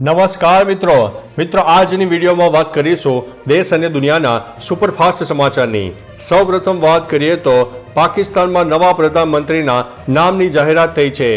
નમસ્કાર મિત્રો. મિત્રો, આજની વિડીયોમાં વાત કરીશું દેશ અને દુનિયાના સુપરફાસ્ટ સમાચારની. સૌપ્રથમ વાત કરીએ તો પાકિસ્તાનમાં નવા પ્રધાનમંત્રીના નામની જાહેરાત થઈ છે.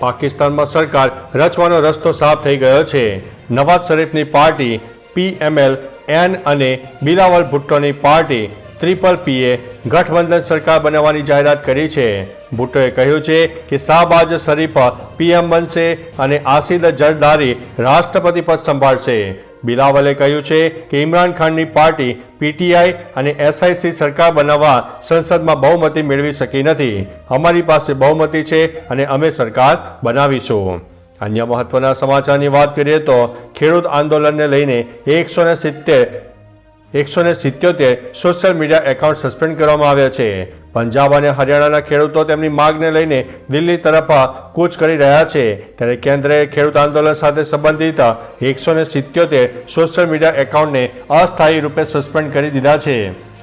પાકિસ્તાનમાં સરકાર રચવાનો રસ્તો સાફ થઈ ગયો છે. નવાઝ શરીફની પાર્ટી પીએમએલ એન અને બિલાવલ ભુટ્ટોની પાર્ટી, ત્રિપલ પીએ ગઠબંધન સરકાર બનાવવાની જાહેરાત કરી છે. ભુટ્ટોએ કહ્યું છે કે શાહબાજ શરીફ પીએમ બનશે અને આસિદ જરદારી રાષ્ટ્રપતિ પદ સંભાળશે. બિલાવલે કહ્યું છે કે ઇમરાન ખાનની પાર્ટી પીટીઆઈ અને એસઆઈસી સરકાર બનાવવા સંસદમાં બહુમતી મેળવી શકી નથી. અમારી પાસે બહુમતી છે અને અમે સરકાર બનાવીશું. અન્ય મહત્વના સમાચારની વાત કરીએ તો ખેડૂત આંદોલનને લઈને એકસો ને સિત્તેર, એકસો ને સિત્યોતેર સોશિયલ મીડિયા એકાઉન્ટ સસ્પેન્ડ કરવામાં આવ્યા છે. પંજાબ અને હરિયાણાના ખેડૂતો તેમની માગને લઈને દિલ્હી તરફ કૂચ કરી રહ્યા છે. ત્યારે કેન્દ્રએ ખેડૂત આંદોલન સાથે સંબંધિત એકસો ને સિત્યોતેર સોશિયલ મીડિયા એકાઉન્ટને અસ્થાયી રૂપે સસ્પેન્ડ કરી દીધા છે.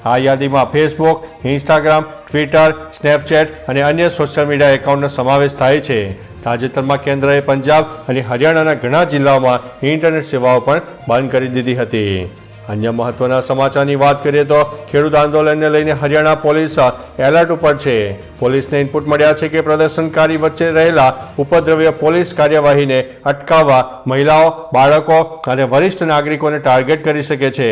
આ યાદીમાં ફેસબુક, ઇન્સ્ટાગ્રામ, ટ્વિટર, સ્નેપચેટ અને અન્ય સોશિયલ મીડિયા એકાઉન્ટનો સમાવેશ થાય છે. તાજેતરમાં કેન્દ્રએ પંજાબ અને હરિયાણાના ઘણા જિલ્લાઓમાં ઇન્ટરનેટ સેવાઓ પણ બંધ કરી દીધી હતી. અન્ય મહત્વના સમાચારની વાત કરીએ તો ખેડૂત આંદોલનને લઈને હરિયાણા પોલીસ એલર્ટ ઉપર છે. પોલીસને ઇનપુટ મળ્યા છે કે પ્રદર્શનકારી વચ્ચે રહેલા ઉપદ્રવ્ય પોલીસ કાર્યવાહીને અટકાવવા મહિલાઓ, બાળકો અને વરિષ્ઠ નાગરિકોને ટાર્ગેટ કરી શકે છે.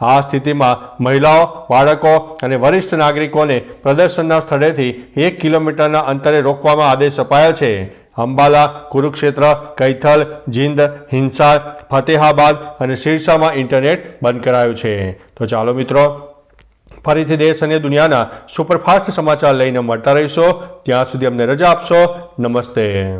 આ સ્થિતિમાં મહિલાઓ, બાળકો અને વરિષ્ઠ નાગરિકોને પ્રદર્શનના સ્થળેથી એક કિલોમીટરના અંતરે રોકવામાં આદેશ અપાયો છે. અંબાલા, કુરુક્ષેત્ર, કૈથલ, જિંદ, હિંસાર, ફતેહાબાદ અને સિરસામાં ઇન્ટરનેટ બંધ કરાયું છે. તો ચાલો મિત્રો, ફરીથી દેશ અને દુનિયાના સુપરફાસ્ટ સમાચાર લઈને મળતા રહીશો. ત્યાં સુધી અમને રજા આપશો. નમસ્તે.